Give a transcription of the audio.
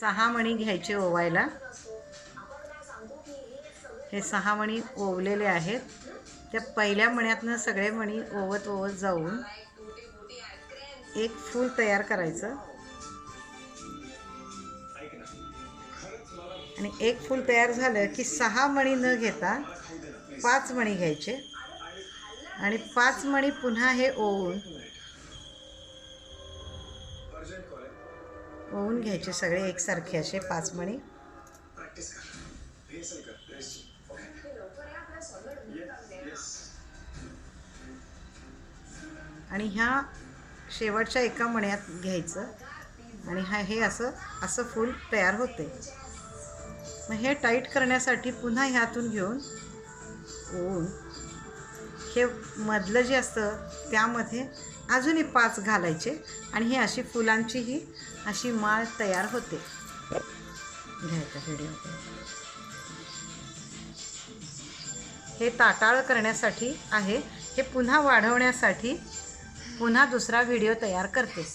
सहा मणी घ्यायचे ओवायला. हे सहा मणी ओवलेले आहेत. त्या पहिल्या मण्यातनं सगळे मणी ओवत ओवत जाऊन एक फूल तयार करायचं. आणि एक फूल तयार झालं की सहा मणी न घेता पाच मणी घ्यायचे. आणि पाच मणी पुन्हा हे ओवून ओवून घ्यायचे सगळे एकसारखे असे पाच मणी. आणि ह्या शेवटच्या एका मण्यात घ्यायचं. आणि हा हे असं असं फूल तयार होते. मग हे टाईट करण्यासाठी पुन्हा ह्यातून घेऊन ओवून हे मधलं जे असतं त्यामध्ये अजूनही पाच घालायचे आणि ही अशी फुलांची ही अशी माळ तयार होते. घ्यायचा व्हिडिओ हे ताटाळ करण्यासाठी आहे. हे पुन्हा वाढवण्यासाठी पुन्हा दुसरा व्हिडिओ तयार करतेस